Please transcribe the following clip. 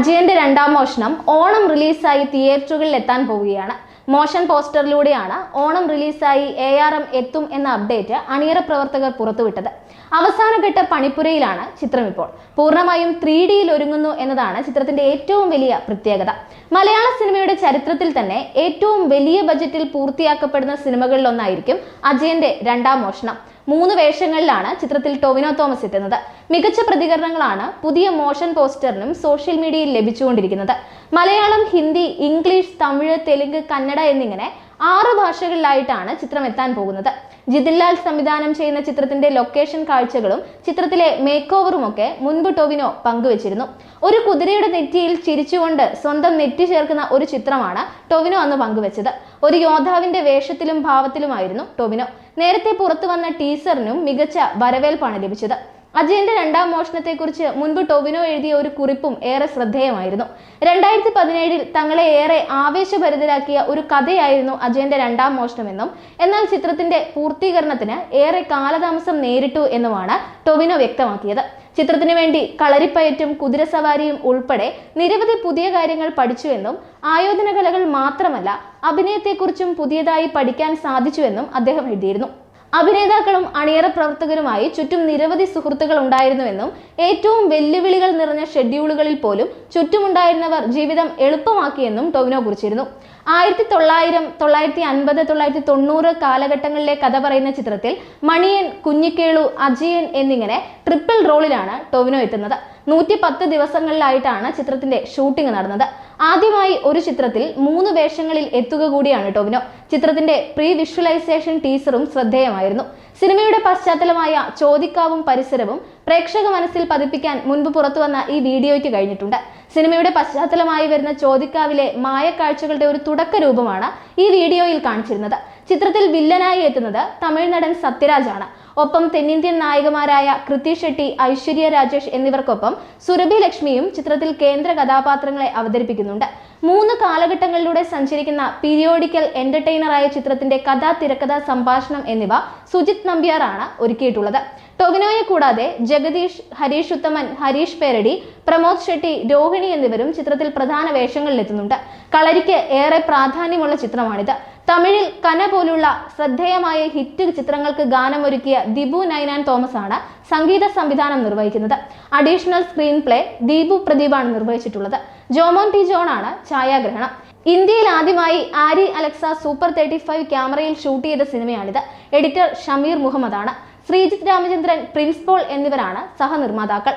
അജയന്റെ രണ്ടാം മോഷണം ഓണം റിലീസായി തിയേറ്ററുകളിൽ എത്താൻ പോവുകയാണ്. മോഷൻ പോസ്റ്ററിലൂടെയാണ് ഓണം റിലീസായി എ ആർ എം എത്തും എന്ന അപ്ഡേറ്റ് അണിയറ പ്രവർത്തകർ പുറത്തുവിട്ടത്. അവസാനഘട്ട പണിപ്പുരയിലാണ് ചിത്രം ഇപ്പോൾ. പൂർണമായും ത്രീ ഡിയിൽ ഒരുങ്ങുന്നു എന്നതാണ് ചിത്രത്തിന്റെ ഏറ്റവും വലിയ പ്രത്യേകത. മലയാള സിനിമയുടെ ചരിത്രത്തിൽ തന്നെ ഏറ്റവും വലിയ ബജറ്റിൽ പൂർത്തിയാക്കപ്പെടുന്ന സിനിമകളിലൊന്നായിരിക്കും അജയന്റെ രണ്ടാം മോഷണം. മൂന്ന് വേഷങ്ങളിലാണ് ചിത്രത്തിൽ ടൊവിനോ തോമസ് എത്തുന്നത്. മികച്ച പ്രതികരണങ്ങളാണ് പുതിയ മോഷൻ പോസ്റ്ററിനും സോഷ്യൽ മീഡിയയിൽ ലഭിച്ചുകൊണ്ടിരിക്കുന്നത്. മലയാളം ഹിന്ദി ഇംഗ്ലീഷ് തമിഴ് തെലുങ്ക് കന്നഡ എന്നിങ്ങനെ ആറ് ഭാഷകളിലായിട്ടാണ് ചിത്രം എത്താൻ പോകുന്നത്. ജിതിൻലാൽ സംവിധാനം ചെയ്യുന്ന ചിത്രത്തിന്റെ ലൊക്കേഷൻ കാഴ്ചകളും ചിത്രത്തിലെ മേക്ക് ഓവറും ഒക്കെ മുൻപ് ടൊവിനോ പങ്കുവച്ചിരുന്നു. ഒരു കുതിരയുടെ നെറ്റിയിൽ ചിരിച്ചുകൊണ്ട് സ്വന്തം നെറ്റി ചേർക്കുന്ന ഒരു ചിത്രമാണ് ടൊവിനോ അന്ന് പങ്കുവച്ചത്. ഒരു യോദ്ധാവിന്റെ വേഷത്തിലും ഭാവത്തിലുമായിരുന്നു ടൊവിനോ. നേരത്തെ പുറത്തു വന്ന ടീസറിനും മികച്ച വരവേൽപ്പാണ് ലഭിച്ചത്. അജയന്റെ രണ്ടാം മോഷണത്തെക്കുറിച്ച് മുൻപ് ടൊവിനോ എഴുതിയ ഒരു കുറിപ്പും ഏറെ ശ്രദ്ധേയമായിരുന്നു. രണ്ടായിരത്തി പതിനേഴിൽ തങ്ങളെ ഏറെ ആവേശഭരിതരാക്കിയ ഒരു കഥയായിരുന്നു അജയന്റെ രണ്ടാം മോഷണമെന്നും എന്നാൽ ചിത്രത്തിന്റെ പൂർത്തീകരണത്തിന് ഏറെ കാലതാമസം നേരിട്ടു എന്നുമാണ് ടൊവിനോ വ്യക്തമാക്കിയത്. ചിത്രത്തിനു വേണ്ടി കളരിപ്പയറ്റും കുതിരസവാരിയും ഉൾപ്പെടെ നിരവധി പുതിയ കാര്യങ്ങൾ പഠിച്ചുവെന്നും ആയോധന കലകൾ മാത്രമല്ല അഭിനയത്തെക്കുറിച്ചും പുതിയതായി പഠിക്കാൻ സാധിച്ചുവെന്നും അദ്ദേഹം എഴുതിയിരുന്നു. അഭിനേതാക്കളും അണിയറ പ്രവർത്തകരുമായി ചുറ്റും നിരവധി സുഹൃത്തുക്കൾ ഉണ്ടായിരുന്നുവെന്നും ഏറ്റവും വെല്ലുവിളികൾ നിറഞ്ഞ ഷെഡ്യൂളുകളിൽ പോലും ചുറ്റുമുണ്ടായിരുന്നവർ ജീവിതം എളുപ്പമാക്കിയെന്നും ടൊവിനോ കുറിച്ചിരുന്നു. ആയിരത്തി തൊള്ളായിരം തൊള്ളായിരത്തി അൻപത് തൊള്ളായിരത്തി തൊണ്ണൂറ് കാലഘട്ടങ്ങളിലെ കഥ പറയുന്ന ചിത്രത്തിൽ മണിയൻ കുഞ്ഞിക്കേളു അജയൻ എന്നിങ്ങനെ ട്രിപ്പിൾ റോളിലാണ് ടൊവിനോ എത്തുന്നത്. നൂറ്റി പത്ത് ദിവസങ്ങളിലായിട്ടാണ് ചിത്രത്തിന്റെ ഷൂട്ടിംഗ് നടന്നത്. ആദ്യമായി ഒരു ചിത്രത്തിൽ മൂന്ന് വേഷങ്ങളിൽ എത്തുക കൂടിയാണ് ടൊവിനോ. ചിത്രത്തിന്റെ പ്രീ വിഷ്വലൈസേഷൻ ടീസറും ശ്രദ്ധേയമായിരുന്നു സിനിമയുടെ പശ്ചാത്തലമായ ചോദിക്കാവും പരിസരവും പ്രേക്ഷക മനസ്സിൽ പതിപ്പിക്കാൻ മുൻപ് പുറത്തുവന്ന ഈ വീഡിയോയ്ക്ക് കഴിഞ്ഞിട്ടുണ്ട്. സിനിമയുടെ പശ്ചാത്തലമായി വരുന്ന ചോദിക്കാവിലെ മായക്കാഴ്ചകളുടെ ഒരു തുടക്ക രൂപമാണ് ഈ വീഡിയോയിൽ കാണിച്ചിരുന്നത്. ചിത്രത്തിൽ വില്ലനായി എത്തുന്നത് തമിഴ് നടൻ സത്യരാജാണ്. ഒപ്പം തെന്നിന്ത്യൻ നായികമാരായ കൃതി ഷെട്ടി ഐശ്വര്യ രാജേഷ് എന്നിവർക്കൊപ്പം സുരഭി ലക്ഷ്മിയും ചിത്രത്തിൽ കേന്ദ്ര കഥാപാത്രങ്ങളെ അവതരിപ്പിക്കുന്നുണ്ട്. മൂന്ന് കാലഘട്ടങ്ങളിലൂടെ സഞ്ചരിക്കുന്ന പീരിയോഡിക്കൽ എന്റർടൈനറായ ചിത്രത്തിന്റെ കഥ തിരക്കഥ സംഭാഷണം എന്നിവ സുജിത് നമ്പ്യാറാണ് ഒരുക്കിയിട്ടുള്ളത്. ടൊവിനോയെ കൂടാതെ ജഗദീഷ് ഹരീഷ് ഉത്തമൻ ഹരീഷ് പേരടി പ്രമോദ് ഷെട്ടി രോഹിണി എന്നിവരും ചിത്രത്തിൽ പ്രധാന വേഷങ്ങളിലെത്തുന്നുണ്ട്. കളരിക്ക് ഏറെ പ്രാധാന്യമുള്ള ചിത്രമാണിത്. തമിഴിൽ കന പോലുള്ള ശ്രദ്ധേയമായ ഹിറ്റ് ചിത്രങ്ങൾക്ക് ഗാനമൊരുക്കിയ ദിബു നൈനാൻ തോമസ് ആണ് സംഗീത സംവിധാനം നിർവഹിക്കുന്നത്. അഡീഷണൽ സ്ക്രീൻ പ്ലേ ദീപു പ്രദീപാണ് നിർവഹിച്ചിട്ടുള്ളത്. ജോമോൻ ടി ജോൺ ആണ് ഛായാഗ്രഹണം. ഇന്ത്യയിൽ ആദ്യമായി Arri Alexa super thirty five ക്യാമറയിൽ ഷൂട്ട് ചെയ്ത സിനിമയാണിത്. എഡിറ്റർ ഷമീർ മുഹമ്മദാണ്. ശ്രീജിത്ത് രാമചന്ദ്രൻ പ്രിൻസ് പോൾ എന്നിവരാണ് സഹനിർമ്മാതാക്കൾ.